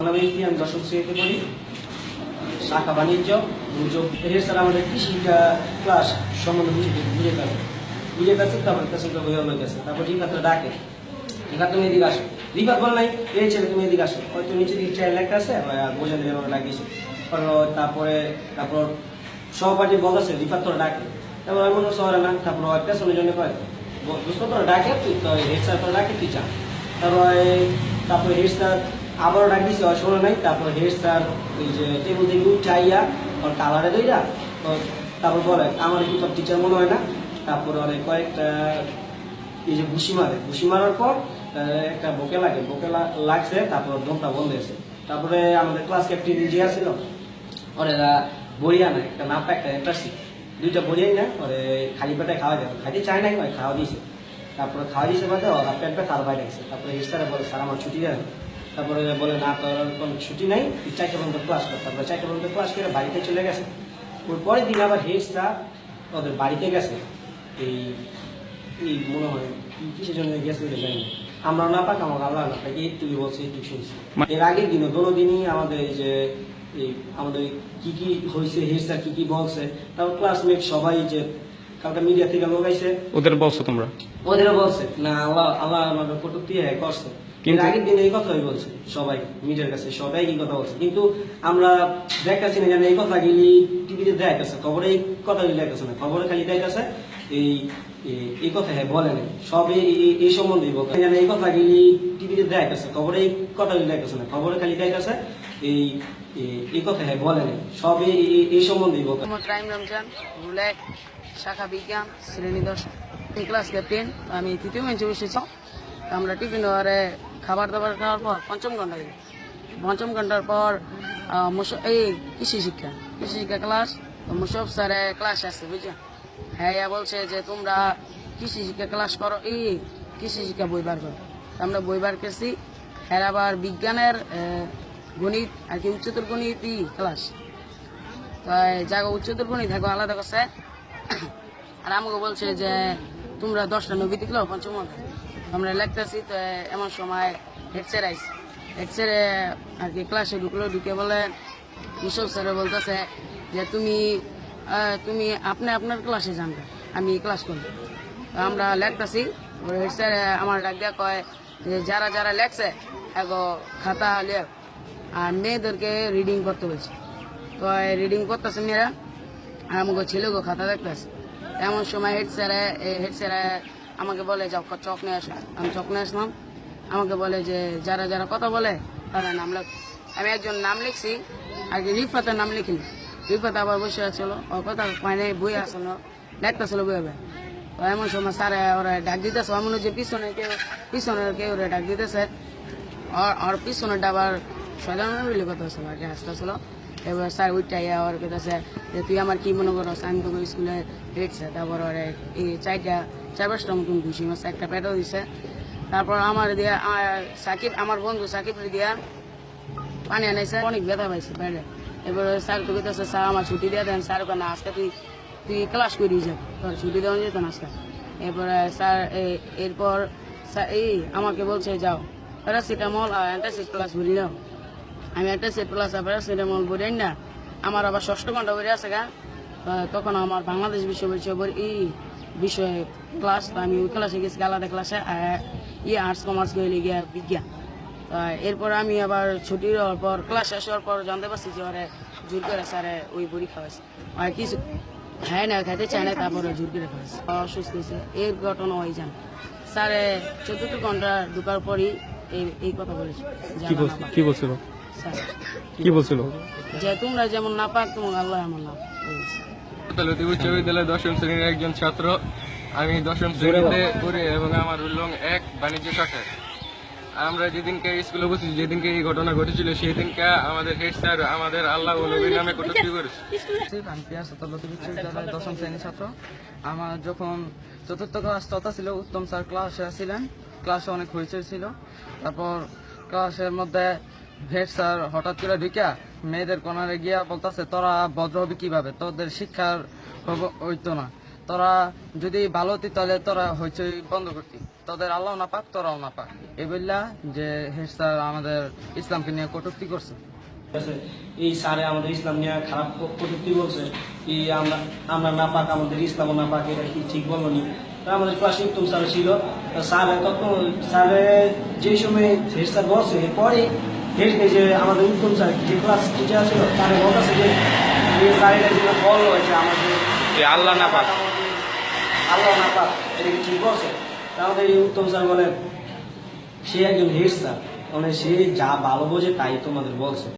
আমি আমি দশম শ্রেণীতে পড়ি। শাখা বাণিজ্য দুর্যোগ স্যার আমাদের কৃষিটা ক্লাস সম্বন্ধে বুঝে বুঝে গেছে? বুঝে গেছে তারপর কাছে হয়ে গেছে। তারপর রিফাত ডাকে রিফাত তুমি এদিকে আসো। রিফাত বল নাই, এই ছেলে তুমি এদিকে আসো। হয়তো নিচে দিকে চাইল্ড একটা আছে বোঝা দিলে আমরা ডাকিয়েছি। তারপরে তারপর সহপাঠী বলতেছে, রিফাত তোরা ডাকে। তারপর আমি মনে শহরে না, তারপর ওই পেছনের জন্য কয় বুঝতে তোরা ডাকে, তুই তো হেড স্যার তোরা ডাকে, তুই যা। তারপর, তারপরে হেড স্যার আবারও ডাক দিছে শোনো নাই। তারপর হেড স্যার ওই যে টেবিল থেকে উঠাইয়া ওর কালারে দইরা তারপর বলে, আমার কি তোর টিচার মনে হয় না? তারপর অনেক কয়েকটা এই যে ঘুষি মারে। ঘুষি মারার পর একটা বোকে লাগে। বুকে লাগছে, তারপর দমটা বন্ধ হয়েছে। তারপরে আমাদের ক্লাস ক্যাপ্টেন যে আছিল, ওরা বড়িয়া না একটা নাপা একটা সিট দুইটা বড়িয়াই না ওরে খালি পেটে খাওয়া যাবে খাইতে চায় নাই খাওয়া দিয়েছে তারপরে খাওয়া দিয়েছে বাদে ওরা পেটটা তার বাইরে তারপরে হেড স্যারে বলে, স্যার, আমার ছুটি দেন। তারপরে বলে না তোর কোনো ছুটি নাই তুই চারটে পর্যন্ত ক্লাস কর। তারপরে চারটে পর্যন্ত ক্লাস করে বাড়িতে চলে গেছে। ওর পরের দিন আবার হেড স্যার ওদের বাড়িতে গেছে। এই এই মনে হয় কিসের জন্য গেছে ওটা জানি না। আমরা না পাক আমার আল্লাহ না পাক এইটুকু বলছে এইটুকু শুনছি। এর আগের দিনও দোনো দিনই আমাদের এই যে এই আমাদের কি কি হয়েছে হেড স্যার কি কি বলছে তারপর ক্লাসমেট সবাই যে কালকে মিডিয়া থেকে লোকাইছে ওদের বলছো তোমরা? ওদেরও বলছে না আল্লাহ আল্লাহ আমাদের কটুক্তি হ্যাঁ করছে। কিন্তু আগের দিনে এই কথাই বলছে সবাই মিডিয়ার কাছে সবাই এই কথা বলছে। কিন্তু আমরা দেখাচ্ছি না যেন এই কথা গেলি টিভিতে দেখাচ্ছে খবরে এই কথা গেলি দেখাচ্ছে না খবরে খালি দেখাচ্ছে এই এই- এই কথা হ্যাঁ বলে নাই। সব এই সম্বন্ধেই যেন এই কথা গেলি টিভিতে দেখাচ্ছে খবরে এই কথা গেলি দেখাচ্ছে না খবরে খালি দেখাচ্ছে এই এই- এই কথা হ্যাঁ বলে নাই। সব এই মোহাম্মদ রাহিম রমজান রুলেক শাখা বিজ্ঞান শ্রেণি দশ ক্লাস ক্যাপ্টেন আমি তৃতীয় বেঞ্চে বসেছি। আমরা টিফিন ওয়ারে খাবার দাবার খাওয়ার পর পঞ্চম ঘণ্টা পঞ্চম ঘণ্টার পর এই কৃষি শিক্ষা। কৃষি শিক্ষা ক্লাস তো মুসব স্যারে ক্লাস আসছে বুঝছেন হ্যাঁ বলছে যে তোমরা কৃষি শিক্ষা ক্লাস করো, এই কৃষি শিক্ষা বই বার করো। আমরা বই বার করছি। হ্যাঁ আবার বিজ্ঞানের গণিত, আর কি উচ্চতর গণিতই ক্লাস তাই জায়গা উচ্চতর গণিত থাকো, আলাদা করছে। আর আমাকে বলছে যে তোমরা দশটা নবী দেখল, পঞ্চম। আমরা লিখতেছি তো এমন সময় হেড স্যার আইসি হেড স্যারে আর কি ক্লাসে ঢুকলো, ঢুকে বলে মুসব স্যারে বলতেছে যে তুমি তুমি আপনি আপনার ক্লাসে জানবে আমি ক্লাস করব। আমরা লেখতেছি হেড স্যার আমার ডাক দিয়া কয় যে, যারা যারা লেখছে, এগো খাতা লেখ আর মেয়েদেরকে রিডিং করতে বলছে। তো রিডিং করতেছে মেয়েরা? আর আমাকে ছেলেকে খাতা দেখতেছে। এমন সময় হেড স্যারে হেড স্যারে আমাকে বলে, যাও চক নিয়ে আসো আমি চক নিয়ে আসলাম। আমাকে বলে যে, যারা যারা কথা বলে, তারা নাম লেখ আমি একজন নাম লিখছি, আর কি রিফাতের নাম লিখিনি। রিফাত আবার বসে আছিল। ওর কথা মানে বই আসলো বই হবে এমন সময় স্যারে ওরা ডাক দিতেছে। এমন যে পিছনে কেউ পিছনে কেউ ওরা ডাক দিতেছে। আর পিছনে ডাবার বলে কথা আছে, আর কি হাসতেছিল। এবার স্যার উঠটাই আর কেতেছে যে তুই আমার কি মনে করো আমি তো স্কুলে হেঁটছে তারপর ওরে এই চারটা চার পাঁচটা মতন ঘুষি মাছ একটা পেটও দিছে। তারপর আমার দিয়া সাকিব, আমার বন্ধু সাকিব দিয়া পানি আনাইছে। অনেক ব্যথা পাইছে পেটে এবার স্যার তো কেতেছে স্যার, আমার ছুটি দিয়ে দেন। স্যার ওখানে আজকে তুই তুই ক্লাস করিস যা। তোর ছুটি দেওয়া যেত না আজকে। এরপরে স্যার এরপর, স্যার, এই আমাকে বলছে, যাও। প্যারাসিটামল আর অ্যান্টাসিড প্লাস ভরি নাও। আমি একটা সেট প্লাস প্যারাসিটামল ভরি না। আমার আবার ষষ্ঠ ঘণ্টা ভরে আছে গা। তখন আমার বাংলাদেশ বিশ্ববিদ্যালয় এই বিষয়ে ক্লাস আমি ওই ক্লাসে গেছি আলাদা ক্লাসে ইয়ে আর্টস কমার্স গেলে গিয়ে আর বিজ্ঞান এরপর আমি আবার ছুটি হওয়ার পর ক্লাস শেষ হওয়ার পর জানতে পারছি যে ওরে জোর করে স্যারে ওই বড়ি খাওয়াইছে। আর কিছু হ্যাঁ না খাইতে চায় না তারপরে জোর করে খাওয়াইছে। অসুস্থ হয়েছে। এর ঘটনা ওই যান স্যারে চতুর্থ ঘণ্টা ঢুকার পরই এই এই কথা বলেছে কি বলছিল। কি বলছিল? যে তোমরা যেমন না পাক তোমার আল্লাহ এমন না পাক। এই বলছে। লতি উচ্চ বিদ্যালয়ের দশম শ্রেণির একজন ছাত্র। আমি দশম শ্রেণীতে পড়ি এবং আমার উল্লং এক বাণিজ্য শাখায় আমরা যেদিনকে স্কুলে বসেছি যেদিনকে এই ঘটনা ঘটেছিল সেই দিনকে আমাদের হেড স্যার আমাদের আল্লাহ ও নবীর নামে কটূক্তি করেছে। আমি পিয়াস তলতি বিশ্ববিদ্যালয়ের দশম শ্রেণির ছাত্র। আমার যখন চতুর্থ ক্লাস চলতা ছিল উত্তম স্যার ক্লাসে ছিলেন। ক্লাসে অনেক হইচই ছিল। তারপর ক্লাসের মধ্যে হেড স্যার হঠাৎ করে ঢুকিয়া মেয়েদের কোনারে গিয়া বলতেছে, তোরা ভদ্র হবি কীভাবে? তোদের শিক্ষার হইতো না। তোরা যদি ভালো হতি তাহলে তোরা হইচই বন্ধ করতি। তোদের আল্লাহ না পাক, তোরাও না পাক। এই বললা যে হেড স্যার আমাদের ইসলামকে নিয়ে কটুক্তি করছে। এই স্যারে আমাদের ইসলাম নিয়ে খারাপ কটুক্তি বলছে। এই আমরা আমরা না পাক, আমাদের ইসলাম না পাক, এটা কি ঠিক বলল নি আমাদের ক্লাসে উত্তম স্যার ছিল। স্যার তখন, স্যারে যে সময় হেড স্যার বসে পরে এই যে আমাদের উত্তম স্যার যে ক্লাস টিচার ছিল তারে বলতেছে যে এই স্যার এটা যেটা বলল যে আমাদের আল্লাহ না পাক। আল্লাহ না পাক এটা কি ঠিক আছে তাহলে এই উত্তম স্যার বলেন সে একজন হেড স্যার মানে সে যা ভালো বোঝে তাই তোমাদের বলছে।